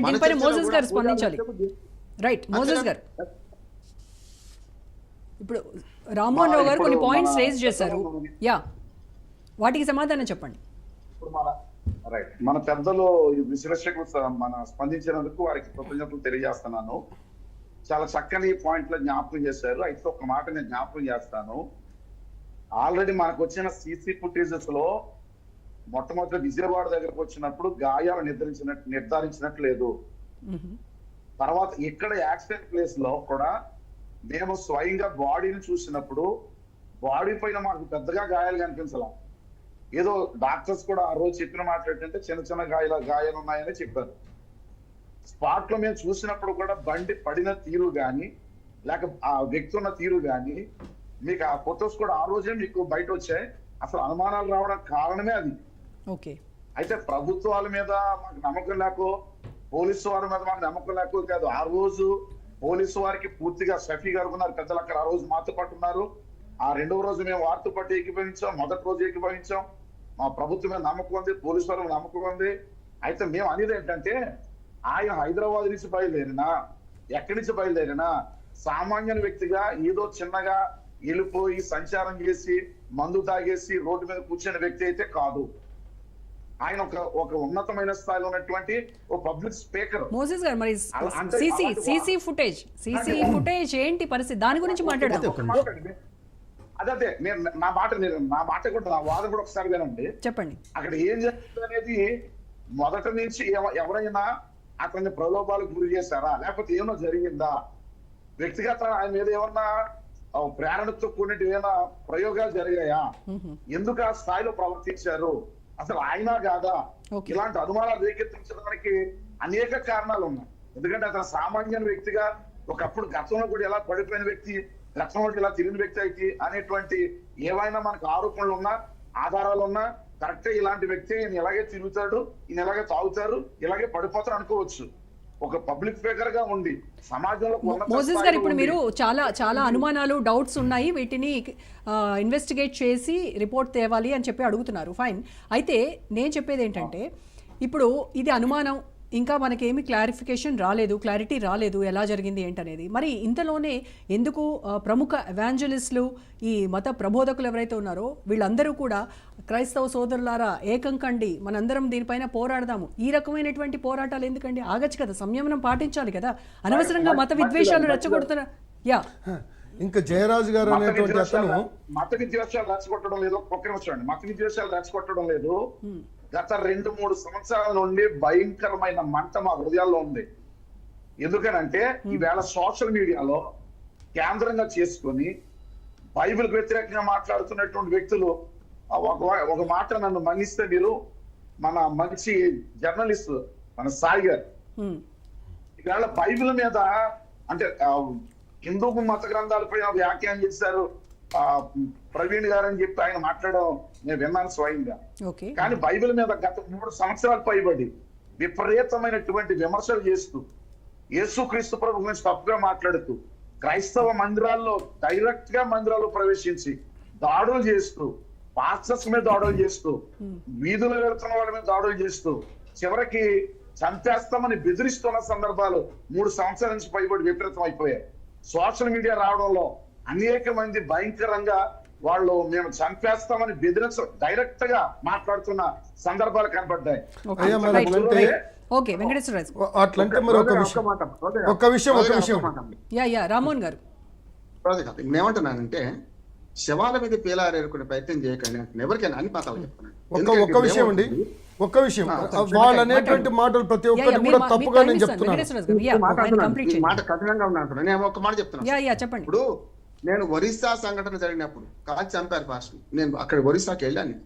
దీనిపైన కూడా గారు స్పందించాలి. రైట్ అంతేనా? గారు. ఇప్పుడు రామ్మోహన్ రావు గారు కొన్ని పాయింట్స్ రేజ్ చేశారు. యా వాటికి సమాధానం చెప్పండి. రైట్ మన పెద్దలు స- మన స్పందించినందుకు వారికి కృతజ్ఞతలు తెలియజేస్తున్నాను. చాలా చక్కని పాయింట్లు జ్ఞాపకం చేశారు. అయితే ఒక మాట నేను జ్ఞాపకం చేస్తాను. ఆల్రెడీ మనకు వచ్చిన సీసీ ఫుటేజెస్లో మొట్టమొదటి విజయవాడ దగ్గరకు వచ్చినప్పుడు గాయాలు నిర్ధారించినట్టు నిర్ధారించినట్లేదు. మ్మ్. తర్వాత ఇక్కడ యాక్సిడెంట్ ప్లేస్లో కూడా మేము స్వయంగా బాడీని చూసినప్పుడు బాడీ పైన మాకు పెద్దగా గాయాలు కనిపించాల. ఏదో డాక్టర్స్ కూడా ఆ రోజు చెప్పిన మాట ఏంటంటే చిన్న చిన్న గాయాల గాయాలు ఉన్నాయని చెప్పారు. స్పాట్లో మేము చూసినప్పుడు కూడా బండి పడిన తీరు గాని లేక ఆ వ్యక్తి ఉన్న తీరు గాని మీకు ఆ ఫొటోస్ కూడా ఆ రోజే మీకు బయట వచ్చాయి. అసలు అనుమానాలు రావడం కారణమే అది. ఓకే. అయితే ప్రభుత్వాల మీద మాకు నమ్మకం లేకో పోలీసు వారి మీద మాకు నమ్మకం లేకో కాదు. ఆ రోజు పోలీసు వారికి పూర్తిగా షఫీ గారు ఉన్నారు. పెద్దలు అక్కడ ఆ రోజు మాతో పాటు ఉన్నారు. ఆ రెండవ రోజు మేము వారితో పాటు ఏకీభవించాం మొదటి రోజు ఏకీభవించాం. మా ప్రభుత్వం మీద నమ్మకం ఉంది పోలీసు వారి నమ్మకం ఉంది. అయితే మేము అనేది ఏంటంటే ఆయన హైదరాబాద్ నుంచి బయలుదేరినా ఎక్కడి నుంచి బయలుదేరినా సామాన్య వ్యక్తిగా ఏదో చిన్నగా వెళ్ళిపోయి సంచారం చేసి మందు తాగేసి రోడ్డు మీద కూర్చున్న వ్యక్తి అయితే కాదు. ఆయన ఒక ఒక ఉన్నతమైన స్థాయిలో ఉన్నటువంటి ఒక పబ్లిక్ స్పీకర్. మోసెస్ గారు మరి CC CC footage CC footage ఏంటి పరిస్థితి? దాని గురించి మాట్లాడదాం. అదే అదే నేను నా మాట నేను నా మాట కూడా నా వాదన కూడా ఒకసారి వినండి. చెప్పండి. అక్కడ ఏం జరిగింది అనేది మొదటి నుంచి ఎవ- ఎవరైనా అతన్ని ప్రలోభాలకు గురి చేశారా? లేకపోతే ఏమో జరిగిందా? వ్యక్తిగత ఆయన మీద ఏమన్నా ప్రేరణతో కూడిన ఏమైనా ప్రయోగాలు జరిగాయా. ఎందుకు ఆ స్థాయిలో ప్రవర్తించారు? అసలు ఆయన కాదా. ఇలాంటి అనుమానాలు రేకెత్తించడానికి అనేక కారణాలు ఉన్నాయి ఎందుకంటే అతను సామాన్య వ్యక్తిగా ఒకప్పుడు గతంలో కూడా ఎలా పడిపోయిన వ్యక్తి గతంలో ఇలా తిరిగిన వ్యక్తి అయితే అనేటువంటి ఏవైనా మనకు ఆరోపణలు ఉన్నా ఆధారాలు ఉన్నా కరెక్టే ఇలాంటి వ్యక్తి ఈయన ఇలాగే తిరుగుతాడు ఈయన ఇలాగే తాగుతారు ఇలాగే పడిపోతారు అనుకోవచ్చు. ఒక పబ్లిక్ ఫిగర్గా ఉండి సమాజంలో మోసెస్ గారు ఇప్పుడు మీరు చాలా చాలా అనుమానాలు డౌట్స్ ఉన్నాయి. వీటిని ఇన్వెస్టిగేట్ చేసి రిపోర్ట్ తేవాలి అని చెప్పి అడుగుతున్నారు. ఫైన్. అయితే నేను చెప్పేది ఏంటంటే ఇప్పుడు ఇది అనుమానం. ఇంకా మనకేమి క్లారిఫికేషన్ రాలేదు క్లారిటీ రాలేదు ఎలా జరిగింది ఏంటనేది. మరి ఇంతలోనే ఎందుకు ప్రముఖ ఎవాంజలిస్టులు ఈ మత ప్రబోధకులు ఎవరైతే ఉన్నారో వీళ్ళందరూ కూడా క్రైస్తవ సోదరులారా ఏకం కండి మనందరం దీనిపైన పోరాడదాము. ఈ రకమైనటువంటి పోరాటాలు ఎందుకండి? ఆగచ్చు కదా సంయమనం పాటించాలి కదా. అనవసరంగా మత విద్వేషాలు రెచ్చగొడుతున్న యా. ఇంకా జయరాజు గారు అనేటువంటి అతను మత విద్వేషాలు రెచ్చగొట్టడం లేదు. ఒక్క నిమిషం అండి. మత విద్వేషాలు రెచ్చగొట్టడం లేదు. గత రెండు మూడు సంవత్సరాల నుండి భయంకరమైన మంట మా హృదయాల్లో ఉంది. ఎందుకనంటే ఈవేళ సోషల్ మీడియాలో కేంద్రంగా చేసుకొని బైబిల్ వ్యతిరేకంగా మాట్లాడుతున్నటువంటి వ్యక్తులు ఒక ఒక మాట నన్ను మన్నిస్తే మీరు మన మంచి జర్నలిస్ట్ మన సాయి గారు. ఈవేళ బైబిల్ మీద అంటే హిందూ మత గ్రంథాలపై వ్యాఖ్యానం చేశారు. ప్రవీణ్ గారు అని చెప్పి ఆయన మాట్లాడడం నేను విన్నాను స్వయంగా. కానీ బైబిల్ మీద గత మూడు సంవత్సరాలు పైబడి విపరీతమైనటువంటి విమర్శలు చేస్తూ యేసుక్రీస్తు ప్రభు గురించి తప్పుగా మాట్లాడుతూ క్రైస్తవ మందిరాల్లో డైరెక్ట్గా మందిరాల్లో ప్రవేశించి దాడులు చేస్తూ పాస్టర్స్ మీద దాడులు చేస్తూ వీధులు వెళ్తున్న వాళ్ళ మీద దాడులు చేస్తూ చివరికి చంపేస్తామని బెదిరిస్తున్న సందర్భాలు మూడు సంవత్సరాల నుంచి పైబడి విపరీతం అయిపోయాయి సోషల్ మీడియా రావడంలో అనేక మంది భయంకరంగా వాళ్ళు మేము చంపేస్తామని బెదిరించ డైరెక్ట్గా మాట్లాడుతున్న సందర్భాలు కనపడ్డాయి. ఓకే. అట్లంటే మరి ఒక విషయం. ఒక్క విషయం ఒక విషయం. యా యా రామోహన్ గారు. శవాల మీద పేలారేరుకునే ప్రయత్నం చేయకండి ఎవరికైనా అని మాతాలు చెప్తున్నాను ఒక్క ఒక్క విషయం అండి? ఒక్క విషయం. వాళ్ళు అనేటువంటి మాటలు ప్రతి ఒక్కటి కూడా తప్పుగా నేను చెప్తున్నాను మాట కఠినంగా ఉన్నా అంటున్నాను నేను ఒక మాట చెప్తున్నాను యా యా చెప్పండి. ఇప్పుడు నేను ఒరిస్సా సంఘటన జరిగినప్పుడు కాల్చి చంపారు ఫాస్ట్ నేను అక్కడ ఒరిస్సాకి వెళ్ళాను